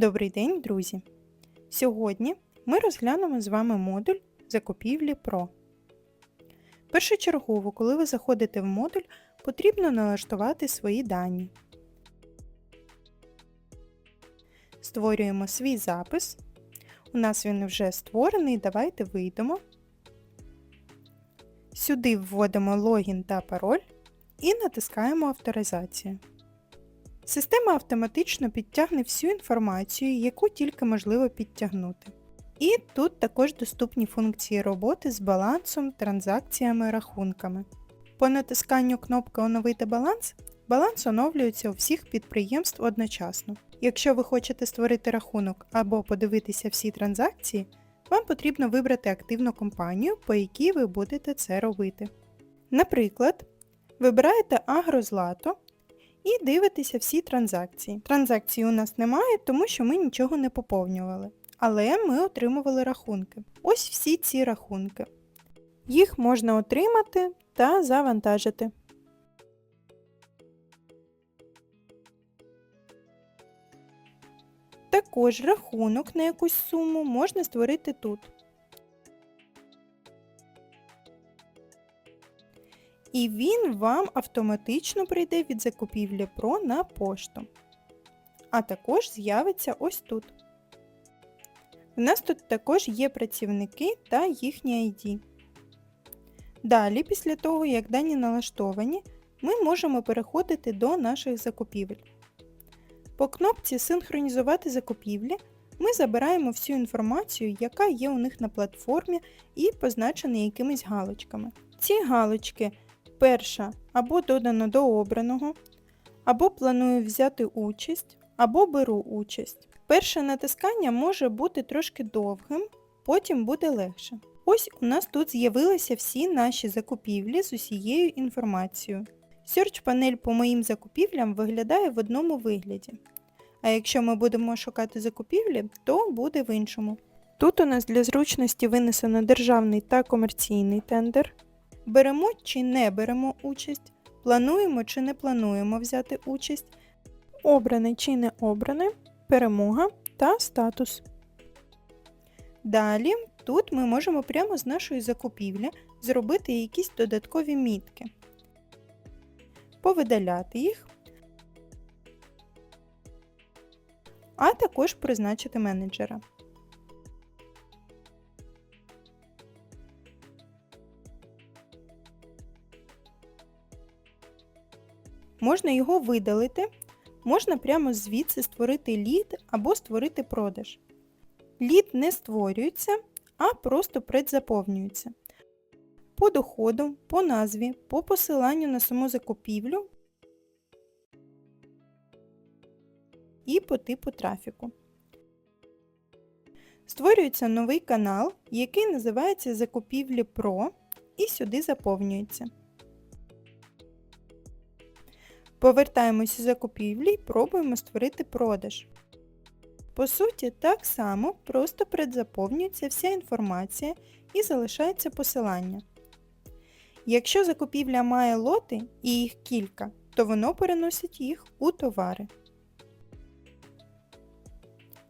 Добрий день, друзі! Сьогодні ми розглянемо з вами модуль закупівлі Pro. Першочергово, коли ви заходите в модуль, потрібно налаштувати свої дані. Створюємо свій запис. У нас він вже створений, давайте вийдемо. Сюди вводимо логін та пароль і натискаємо авторизацію. Система автоматично підтягне всю інформацію, яку тільки можливо підтягнути. І тут також доступні функції роботи з балансом, транзакціями, рахунками. По натисканню кнопки Оновити баланс, баланс оновлюється у всіх підприємств одночасно. Якщо ви хочете створити рахунок або подивитися всі транзакції, вам потрібно вибрати активну компанію, по якій ви будете це робити. Наприклад, вибираєте Агрозлато і дивитеся всі транзакції. Транзакцій у нас немає, тому що ми нічого не поповнювали. Але ми отримували рахунки. Ось всі ці рахунки. Їх можна отримати та завантажити. Також рахунок на якусь суму можна створити тут. І він вам автоматично прийде від закупівлі Pro на пошту. А також з'явиться ось тут. У нас тут також є працівники та їхні ID. Далі, після того, як дані налаштовані, ми можемо переходити до наших закупівель. По кнопці Синхронізувати закупівлі ми забираємо всю інформацію, яка є у них на платформі і позначена якимись галочками. Ці галочки перша або додано до обраного, або планую взяти участь, або беру участь. Перше натискання може бути трошки довгим, потім буде легше. Ось у нас тут з'явилися всі наші закупівлі з усією інформацією. Search панель по моїм закупівлям виглядає в одному вигляді. А якщо ми будемо шукати закупівлі, то буде в іншому. Тут у нас для зручності винесено державний та комерційний тендер. Беремо чи не беремо участь, плануємо чи не плануємо взяти участь, обране чи не обране, перемога та статус. Далі тут ми можемо прямо з нашої закупівлі зробити якісь додаткові мітки, повидаляти їх, а також призначити менеджера. Можна його видалити, можна прямо звідси створити лід або створити продаж. Лід не створюється, а просто предзаповнюється. По доходу, по назві, по посиланню на саму закупівлю і по типу трафіку. Створюється новий канал, який називається Закупівлі Pro і сюди заповнюється. Повертаємося у закупівлі і пробуємо створити продаж. По суті, так само просто предзаповнюється вся інформація і залишається посилання. Якщо закупівля має лоти і їх кілька, то воно переносить їх у товари.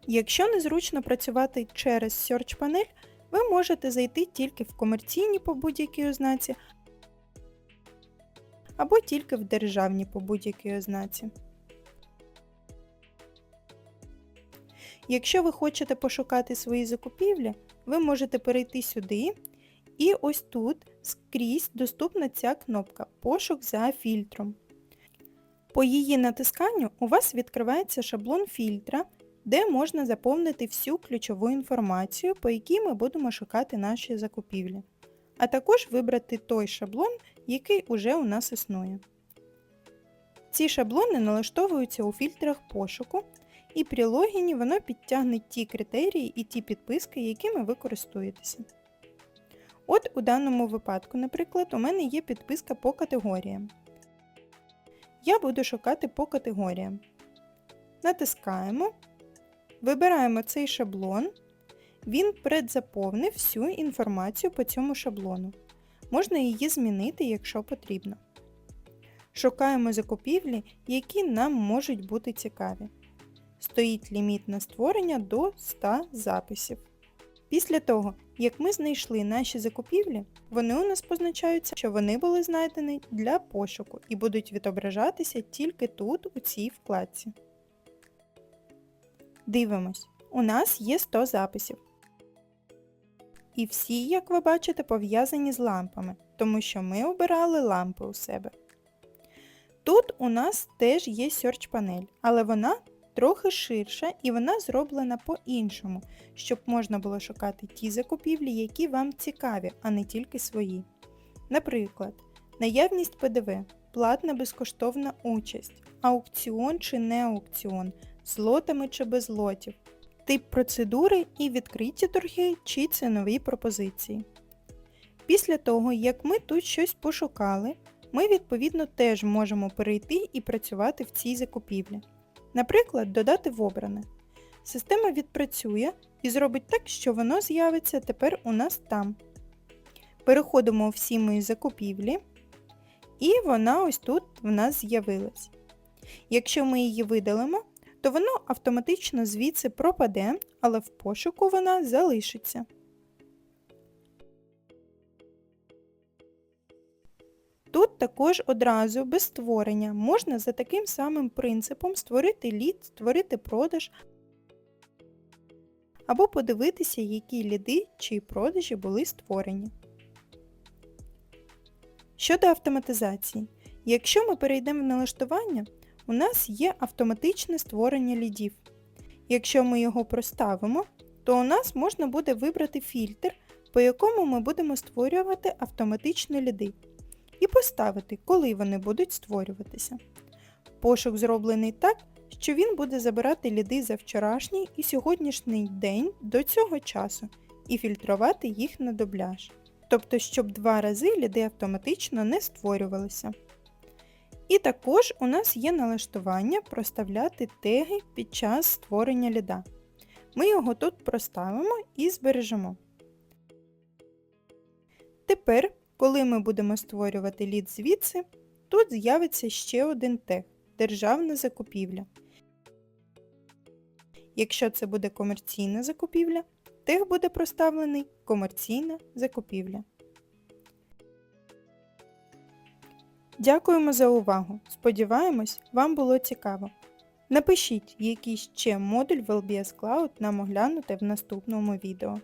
Якщо незручно працювати через Search панель, ви можете зайти тільки в комерційні по будь-якій ознаці або тільки в державні по будь-якій ознаці. Якщо ви хочете пошукати свої закупівлі, ви можете перейти сюди і ось тут скрізь доступна ця кнопка Пошук за фільтром. По її натисканню у вас відкривається шаблон фільтра, де можна заповнити всю ключову інформацію, по якій ми будемо шукати наші закупівлі, а також вибрати той шаблон, який уже у нас існує. Ці шаблони налаштовуються у фільтрах пошуку, і при логіні воно підтягне ті критерії і ті підписки, якими ви користуєтеся. От у даному випадку, наприклад, у мене є підписка по категоріям. Я буду шукати по категоріям. Натискаємо, вибираємо цей шаблон, він предзаповнив всю інформацію по цьому шаблону. Можна її змінити, якщо потрібно. Шукаємо закупівлі, які нам можуть бути цікаві. стоїть ліміт на створення до 100 записів. Після того, як ми знайшли наші закупівлі, вони у нас позначаються, що вони були знайдені для пошуку і будуть відображатися тільки тут, у цій вкладці. Дивимось, у нас є 100 записів. І всі, як ви бачите, пов'язані з лампами, тому що ми обирали лампи у себе. Тут у нас теж є Search панель, але вона трохи ширша і вона зроблена по-іншому, щоб можна було шукати ті закупівлі, які вам цікаві, а не тільки свої. Наприклад, наявність ПДВ, платна безкоштовна участь, аукціон чи не аукціон, з лотами чи без лотів, тип процедури і відкриті торги чи цінові пропозиції. Після того, як ми тут щось пошукали, ми відповідно теж можемо перейти і працювати в цій закупівлі. Наприклад, додати в обране. Система відпрацює і зробить так, що воно з'явиться тепер у нас там. Переходимо у всі мої закупівлі, і вона ось тут в нас з'явилась. Якщо ми її видалимо, то воно автоматично звідси пропаде, але в пошуку вона залишиться. Тут також одразу без створення можна за таким самим принципом створити лід, створити продаж або подивитися, які ліди чи продажі були створені. Щодо автоматизації. Якщо ми перейдемо в налаштування, у нас є автоматичне створення лідів. Якщо ми його проставимо, то у нас можна буде вибрати фільтр, по якому ми будемо створювати автоматичні ліди і поставити, коли вони будуть створюватися. Пошук зроблений так, що він буде забирати ліди за вчорашній і сьогоднішній день до цього часу і фільтрувати їх на дубляж. Тобто, щоб два рази ліди автоматично не створювалися. І також у нас є налаштування проставляти теги під час створення ліда. Ми його тут проставимо і збережемо. Тепер коли ми будемо створювати лід звідси, тут з'явиться ще один тег Державна закупівля. Якщо це буде комерційна закупівля, тег буде проставлений Комерційна закупівля. Дякуємо за увагу! Сподіваємось, вам було цікаво. Напишіть, який ще модуль в LBS Cloud нам оглянути в наступному відео.